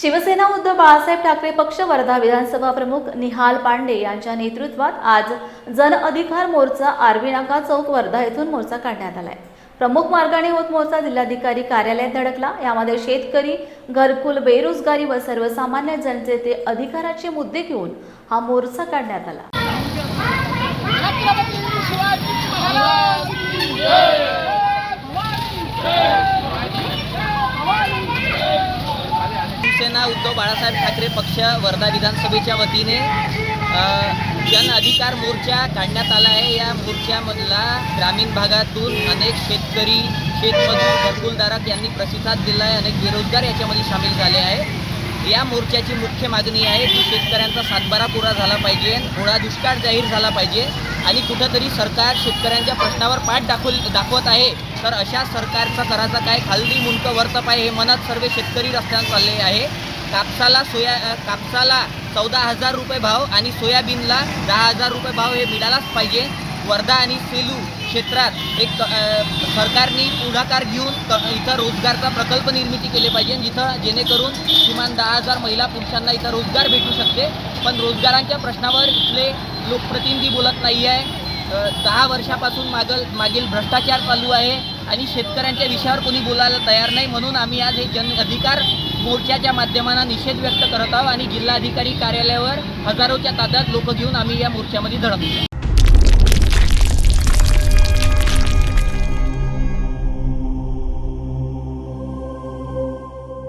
शिवसेना उद्धव बाळासाहेब ठाकरे पक्ष वर्धा विधानसभा प्रमुख निहाल पांडे यांच्या नेतृत्वात आज जन अधिकार मोर्चा आर्वी नाका चौक वर्धा येथून मोर्चा काढण्यात आलाय. प्रमुख मार्गाने होत मोर्चा जिल्हाधिकारी कार्यालयात धडकला. यामध्ये शेतकरी घरकुल बेरोजगारी व सर्वसामान्य जनतेचे अधिकाराचे मुद्दे घेऊन हा मोर्चा काढण्यात आला. उद्धव बाळासाहेब ठाकरे पक्ष वर्धा विधानसभेच्या वतीने जन अधिकार मोर्चा काढण्यात आला आहे. या मोर्चामधला ग्रामीण भागातून अनेक शेतकरी शेतमजूर घरकुलधारक यांनी प्रतिसाद दिला आहे अनेक बेरोजगार याच्यामध्ये सामील झाले आहे. या मोर्चाची मुख्य मागणी आहे की शेतकऱ्यांचा सातबारा पुरा झाला पाहिजे थोडा दुष्काळ जाहीर झाला पाहिजे आणि कुठंतरी सरकार शेतकऱ्यांच्या प्रश्नावर पाठ दाखवल दाखवत आहे. तर अशा सरकारचा करायचा काय खालदी मुंडकं वर्तप आहे हे मनात सर्व शेतकरी रस्त्यावर चालले आहे. कापसाला सोया कापसाला चौदा हजार रुपये भाव आणि सोयाबीनला दहा हजार रुपये भाव हे मिळालाच पाहिजे. वर्धा आणि सेलू क्षेत्रात एक सरकारने पुढाकार घेऊन क- इथं रोजगारचा प्रकल्प निर्मिती केले पाहिजे जिथं जेणेकरून किमान दहा हजार महिला पुरुषांना इथं रोजगार भेटू शकते. पण रोजगारांच्या प्रश्नावर इथले लोकप्रतिनिधी बोलत नाही आहे. दहा वर्षापासून मागल मागील भ्रष्टाचार चालू आहे आणि शेतकऱ्यांच्या विषयावर कोणी बोलायला तयार नाही. म्हणून आम्ही आज हे जन अधिकार मोर्चाच्या माध्यमानं निषेध व्यक्त करत आहोत आणि जिल्हाधिकारी कार्यालयावर हजारोच्या तादात लोक घेऊन आम्ही या मोर्चामध्ये धडकतो